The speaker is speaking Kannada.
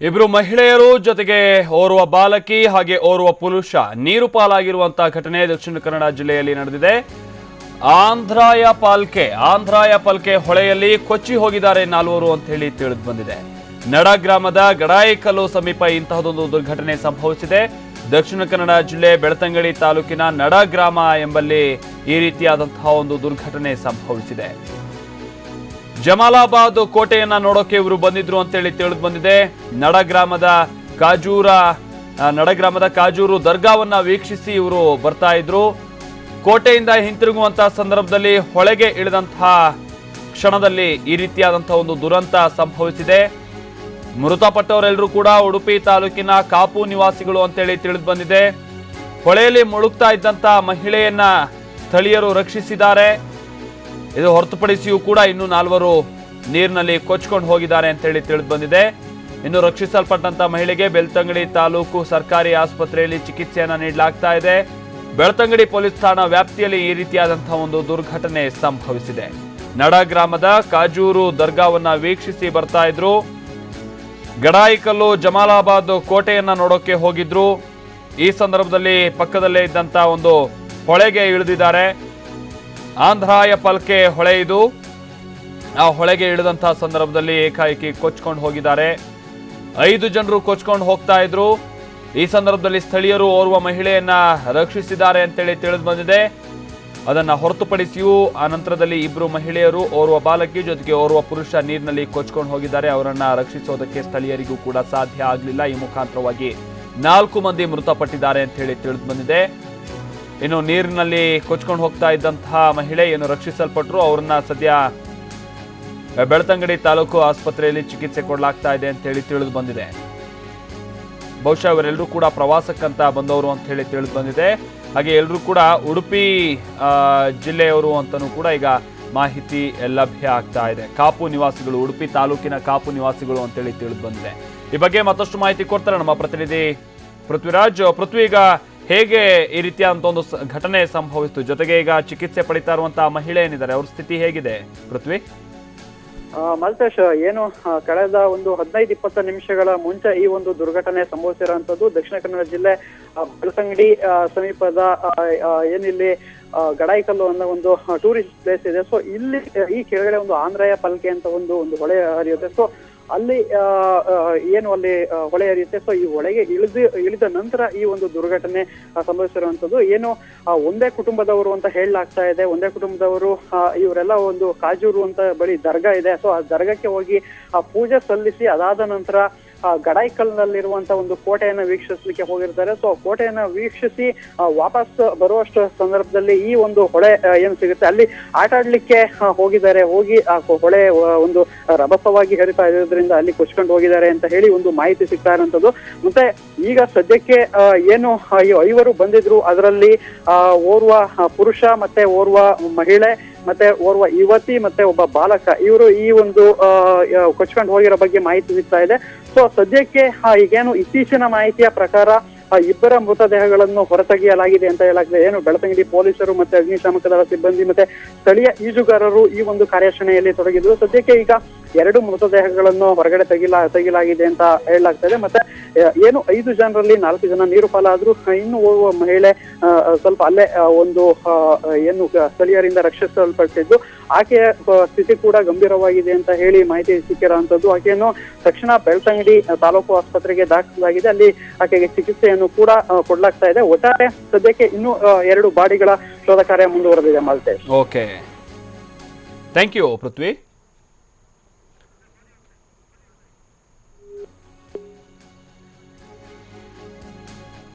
ಇಬ್ರು ಮಹಿಳೆಯರು ಜೊತೆಗೆ ಓರ್ವ ಬಾಲಕಿ ಹಾಗೆ ಓರ್ವ ಪುರುಷ ನೀರು ಪಾಲಾಗಿರುವಂತಹ ಘಟನೆ ದಕ್ಷಿಣ ಕನ್ನಡ ಜಿಲ್ಲೆಯಲ್ಲಿ ನಡೆದಿದೆ. ಆಂಧ್ರಾಯ ಪಾಲ್ಕೆ ಆಂಧ್ರಾಯ ಪಾಲ್ಕೆ ಹೊಳೆಯಲ್ಲಿ ಕೊಚ್ಚಿ ಹೋಗಿದ್ದಾರೆ ನಾಲ್ವರು ಅಂತ ಹೇಳಿ ತಿಳಿದು ಬಂದಿದೆ. ನಡ ಗ್ರಾಮದ ಗಡಾಯಿಕಲ್ಲು ಸಮೀಪ ಇಂತಹದೊಂದು ದುರ್ಘಟನೆ ಸಂಭವಿಸಿದೆ. ದಕ್ಷಿಣ ಕನ್ನಡ ಜಿಲ್ಲೆ ಬೆಳ್ತಂಗಡಿ ತಾಲೂಕಿನ ನಡ ಗ್ರಾಮ ಎಂಬಲ್ಲಿ ಈ ರೀತಿಯಾದಂತಹ ಒಂದು ದುರ್ಘಟನೆ ಸಂಭವಿಸಿದೆ. ಜಮಾಲಾಬಾದ್ ಕೋಟೆಯನ್ನ ನೋಡೋಕೆ ಇವರು ಬಂದಿದ್ರು ಅಂತೇಳಿ ತಿಳಿದು ಬಂದಿದೆ. ನಡ ಗ್ರಾಮದ ಕಾಜೂರ ನಡಗ್ರಾಮದ ನಡ ಗ್ರಾಮದ ಕಾಜೂರು ದರ್ಗಾವನ್ನ ವೀಕ್ಷಿಸಿ ಇವರು ಬರ್ತಾ ಇದ್ರು. ಕೋಟೆಯಿಂದ ಹಿಂತಿರುಗುವಂತಹ ಸಂದರ್ಭದಲ್ಲಿ ಹೊಳೆಗೆ ಇಳಿದಂತಹ ಕ್ಷಣದಲ್ಲಿ ಈ ರೀತಿಯಾದಂತಹ ಒಂದು ದುರಂತ ಸಂಭವಿಸಿದೆ. ಮೃತಪಟ್ಟವರೆಲ್ಲರೂ ಕೂಡ ಉಡುಪಿ ತಾಲೂಕಿನ ಕಾಪು ನಿವಾಸಿಗಳು ಅಂತೇಳಿ ತಿಳಿದು ಬಂದಿದೆ. ಹೊಳೆಯಲ್ಲಿ ಮುಳುಗ್ತಾ ಇದ್ದಂತಹ ಮಹಿಳೆಯನ್ನ ಸ್ಥಳೀಯರು ರಕ್ಷಿಸಿದ್ದಾರೆ. ಇದು ಹೊರತುಪಡಿಸಿಯೂ ಕೂಡ ಇನ್ನು ನಾಲ್ವರು ನೀರಿನಲ್ಲಿ ಕೊಚ್ಕೊಂಡು ಹೋಗಿದ್ದಾರೆ ಅಂತ ಹೇಳಿ ತಿಳಿದು ಬಂದಿದೆ. ಇನ್ನು ರಕ್ಷಿಸಲ್ಪಟ್ಟಂತ ಮಹಿಳೆಗೆ ಬೆಳ್ತಂಗಡಿ ತಾಲೂಕು ಸರ್ಕಾರಿ ಆಸ್ಪತ್ರೆಯಲ್ಲಿ ಚಿಕಿತ್ಸೆಯನ್ನ ನೀಡಲಾಗ್ತಾ ಇದೆ. ಬೆಳ್ತಂಗಡಿ ಪೊಲೀಸ್ ಠಾಣಾ ವ್ಯಾಪ್ತಿಯಲ್ಲಿ ಈ ರೀತಿಯಾದಂತಹ ಒಂದು ದುರ್ಘಟನೆ ಸಂಭವಿಸಿದೆ. ನಡ ಗ್ರಾಮದ ಕಾಜೂರು ದರ್ಗಾವನ್ನ ವೀಕ್ಷಿಸಿ ಬರ್ತಾ ಇದ್ರು. ಗಡಾಯಿಕಲ್ಲು ಜಮಾಲಾಬಾದ್ ಕೋಟೆಯನ್ನ ನೋಡೋಕೆ ಹೋಗಿದ್ರು. ಈ ಸಂದರ್ಭದಲ್ಲಿ ಪಕ್ಕದಲ್ಲೇ ಇದ್ದಂತ ಒಂದು ಹೊಳೆಗೆ ಇಳಿದಿದ್ದಾರೆ. ಆಂಧ್ರಾಯ ಪಲ್ಕೆ ಹೊಳೆ ಇದು. ಆ ಹೊಳೆಗೆ ಇಳಿದಂತಹ ಸಂದರ್ಭದಲ್ಲಿ ಏಕಾಏಕಿ ಕೊಚ್ಕೊಂಡು ಹೋಗಿದ್ದಾರೆ. ಐದು ಜನರು ಕೊಚ್ಕೊಂಡು ಹೋಗ್ತಾ ಇದ್ರು. ಈ ಸಂದರ್ಭದಲ್ಲಿ ಸ್ಥಳೀಯರು ಓರ್ವ ಮಹಿಳೆಯನ್ನ ರಕ್ಷಿಸಿದ್ದಾರೆ ಅಂತೇಳಿ ತಿಳಿದು ಬಂದಿದೆ. ಅದನ್ನ ಹೊರತುಪಡಿಸಿಯೂ ಆ ನಂತರದಲ್ಲಿ ಇಬ್ರು ಮಹಿಳೆಯರು, ಓರ್ವ ಬಾಲಕಿ ಜೊತೆಗೆ ಓರ್ವ ಪುರುಷ ನೀರಿನಲ್ಲಿ ಕೊಚ್ಕೊಂಡು ಹೋಗಿದ್ದಾರೆ. ಅವರನ್ನ ರಕ್ಷಿಸೋದಕ್ಕೆ ಸ್ಥಳೀಯರಿಗೂ ಕೂಡ ಸಾಧ್ಯ ಆಗಲಿಲ್ಲ. ಈ ಮುಖಾಂತರವಾಗಿ ನಾಲ್ಕು ಮಂದಿ ಮೃತಪಟ್ಟಿದ್ದಾರೆ ಅಂತ ಹೇಳಿ ತಿಳಿದು ಬಂದಿದೆ. ಇನ್ನು ನೀರಿನಲ್ಲಿ ಕೊಚ್ಕೊಂಡು ಹೋಗ್ತಾ ಇದ್ದಂತಹ ಮಹಿಳೆ ಏನು ರಕ್ಷಿಸಲ್ಪಟ್ಟರು ಅವ್ರನ್ನ ಸದ್ಯ ಬೆಳ್ತಂಗಡಿ ತಾಲೂಕು ಆಸ್ಪತ್ರೆಯಲ್ಲಿ ಚಿಕಿತ್ಸೆ ಕೊಡಲಾಗ್ತಾ ಇದೆ ಅಂತ ಹೇಳಿ ತಿಳಿದು ಬಂದಿದೆ. ಬಹುಶಃ ಇವರೆಲ್ಲರೂ ಕೂಡ ಪ್ರವಾಸಕ್ಕಂತ ಬಂದವರು ಅಂತ ಹೇಳಿ ತಿಳಿದು ಬಂದಿದೆ. ಹಾಗೆ ಎಲ್ಲರೂ ಕೂಡ ಉಡುಪಿ ಜಿಲ್ಲೆಯವರು ಅಂತಲೂ ಕೂಡ ಈಗ ಮಾಹಿತಿ ಲಭ್ಯ ಆಗ್ತಾ ಇದೆ. ಕಾಪು ನಿವಾಸಿಗಳು, ಉಡುಪಿ ತಾಲೂಕಿನ ಕಾಪು ನಿವಾಸಿಗಳು ಅಂತೇಳಿ ತಿಳಿದು ಬಂದಿದೆ. ಈ ಬಗ್ಗೆ ಮತ್ತಷ್ಟು ಮಾಹಿತಿ ಕೊಡ್ತಾರೆ ನಮ್ಮ ಪ್ರತಿನಿಧಿ ಪೃಥ್ವಿರಾಜ್. ಪೃಥ್ವಿ ಈಗ ಹೇಗೆ ಈ ರೀತಿಯಾದಂತ ಒಂದು ಘಟನೆ ಸಂಭವಿಸಿತು? ಜೊತೆಗೆ ಈಗ ಚಿಕಿತ್ಸೆ ಪಡಿತಾ ಇರುವಂತಹ ಮಹಿಳೆ ಏನಿದ್ದಾರೆ? ಅವ್ರ ಸ್ಥಿತಿ ಹೇಗಿದೆ, ಪೃಥ್ವಿ? ಮಲ್ತೇಶ್, ಏನು ಕಳೆದ ಒಂದು ಹದಿನೈದು ಇಪ್ಪತ್ತು ನಿಮಿಷಗಳ ಮುಂಚೆ ಈ ಒಂದು ದುರ್ಘಟನೆ ಸಂಭವಿಸಿರುವಂತದ್ದು ದಕ್ಷಿಣ ಕನ್ನಡ ಜಿಲ್ಲೆ ಬೆಳಸಂಗಡಿ ಸಮೀಪದ ಏನಿಲ್ಲಿ ಗಡಾಯಿಕಲ್ಲು ಅನ್ನೋ ಒಂದು ಟೂರಿಸ್ಟ್ ಪ್ಲೇಸ್ ಇದೆ. ಸೊ ಇಲ್ಲಿ, ಈ ಕೆಳಗಡೆ ಒಂದು ಆಂಧ್ರಯ ಪಲ್ಕೆ ಅಂತ ಒಂದು ಒಂದು ಹೊಳೆ ಹರಿಯುತ್ತೆ. ಸೊ ಅಲ್ಲಿ ಏನು ಅಲ್ಲಿ ಹೊಳೆ ಹರಿಯುತ್ತೆ. ಸೊ ಈ ಹೊಳೆಗೆ ಇಳಿದು, ಇಳಿದ ನಂತರ ಈ ಒಂದು ದುರ್ಘಟನೆ ಸಂಭವಿಸಿರುವಂತದ್ದು ಏನು ಒಂದೇ ಕುಟುಂಬದವರು ಅಂತ ಹೇಳಲಾಗ್ತಾ ಇದೆ. ಒಂದೇ ಕುಟುಂಬದವರು ಇವರೆಲ್ಲ ಒಂದು ಕಾಜೂರು ಅಂತ ಬಳಿ ದರ್ಗಾ ಇದೆ. ಸೊ ಆ ದರ್ಗಕ್ಕೆ ಹೋಗಿ, ಆ, ಪೂಜೆ ಸಲ್ಲಿಸಿ ಅದಾದ ನಂತರ ಆ, ಗಡಾಯಿಕಲ್ನಲ್ಲಿರುವಂತ ಒಂದು ಕೋಟೆಯನ್ನ ವೀಕ್ಷಿಸಲಿಕ್ಕೆ ಹೋಗಿರ್ತಾರೆ. ಸೊ ಕೋಟೆಯನ್ನ ವೀಕ್ಷಿಸಿ ವಾಪಸ್ ಬರುವಷ್ಟು ಸಂದರ್ಭದಲ್ಲಿ ಈ ಒಂದು ಹೊಳೆ ಏನು ಸಿಗುತ್ತೆ? ಅಲ್ಲಿ ಆಟ ಆಡ್ಲಿಕ್ಕೆ ಹೋಗಿದ್ದಾರೆ. ಹೋಗಿ, ಆ ಹೊಳೆ ಒಂದು ರಭಸವಾಗಿ ಹರಿತಾ ಇರೋದ್ರಿಂದ ಅಲ್ಲಿ ಕುಚ್ಕೊಂಡು ಹೋಗಿದ್ದಾರೆ ಅಂತ ಹೇಳಿ ಒಂದು ಮಾಹಿತಿ ಸಿಗ್ತಾ ಇರುವಂತದ್ದು. ಮತ್ತೆ ಈಗ ಸದ್ಯಕ್ಕೆ ಏನು ಐವರು ಬಂದಿದ್ರು. ಅದರಲ್ಲಿ ಓರ್ವ ಪುರುಷ ಮತ್ತೆ ಓರ್ವ ಮಹಿಳೆ. ಮತ್ತೆ ಓರ್ವ ಯುವತಿ ಮತ್ತೆ ಒಬ್ಬ ಬಾಲಕ, ಇವರು ಈ ಒಂದು ಕೊಚ್ಕೊಂಡು ಹೋಗಿರೋ ಬಗ್ಗೆ ಮಾಹಿತಿ ಸಿಗ್ತಾ ಇದೆ. ಸೊ ಸದ್ಯಕ್ಕೆ ಈಗೇನು ಇತ್ತೀಚಿನ ಮಾಹಿತಿಯ ಪ್ರಕಾರ ಇಬ್ಬರ ಮೃತದೇಹಗಳನ್ನು ಹೊರತೆಗೆಯಲಾಗಿದೆ ಅಂತ ಹೇಳಲಾಗಿದೆ ಏನು, ಬೆಳತಂಗಡಿ ಪೊಲೀಸರು ಮತ್ತೆ ಅಗ್ನಿಶಾಮಕ ದಳ ಸಿಬ್ಬಂದಿ ಮತ್ತೆ ಸ್ಥಳೀಯ ಈಜುಗಾರರು ಈ ಒಂದು ಕಾರ್ಯಾಚರಣೆಯಲ್ಲಿ ತೊಡಗಿದ್ರು. ಸದ್ಯಕ್ಕೆ ಈಗ ಎರಡು ಮೃತದೇಹಗಳನ್ನು ಹೊರಗಡೆ ತೆಗಿಲಾ, ತೆಗಿಲಾಗಿದೆ ಅಂತ ಹೇಳಲಾಗ್ತದೆ. ಮತ್ತೆ ಏನು ಐದು ಜನರಲ್ಲಿ ನಾಲ್ಕು ಜನ ನೀರು ಪಾಲಾದ್ರೂ ಇನ್ನು ಓರ್ವ ಮಹಿಳೆ ಸ್ವಲ್ಪ ಅಲ್ಲೇ ಒಂದು ಏನು ಸ್ಥಳೀಯರಿಂದ ರಕ್ಷಿಸಲ್ಪಟ್ಟಿದ್ದು. ಆಕೆಯ ಸ್ಥಿತಿ ಕೂಡ ಗಂಭೀರವಾಗಿದೆ ಅಂತ ಹೇಳಿ ಮಾಹಿತಿ ಸಿಕ್ಕಿರುವಂತದ್ದು ಆಕೆಯನ್ನು ತಕ್ಷಣ ಬೆಳ್ತಂಗಡಿ ತಾಲೂಕು ಆಸ್ಪತ್ರೆಗೆ ದಾಖಲಾಗಿದೆ. ಅಲ್ಲಿ ಆಕೆಗೆ ಚಿಕಿತ್ಸೆಯನ್ನು ಕೂಡ ಕೊಡ್ಲಾಗ್ತಾ ಇದೆ. ಒಟ್ಟಾರೆ ಸದ್ಯಕ್ಕೆ ಇನ್ನೂ ಎರಡು ಬಾಡಿಗಳ ಶೋಧ ಕಾರ್ಯ ಮುಂದುವರೆದಿದೆ Maltesh. Okay. Thank you, Prithvi.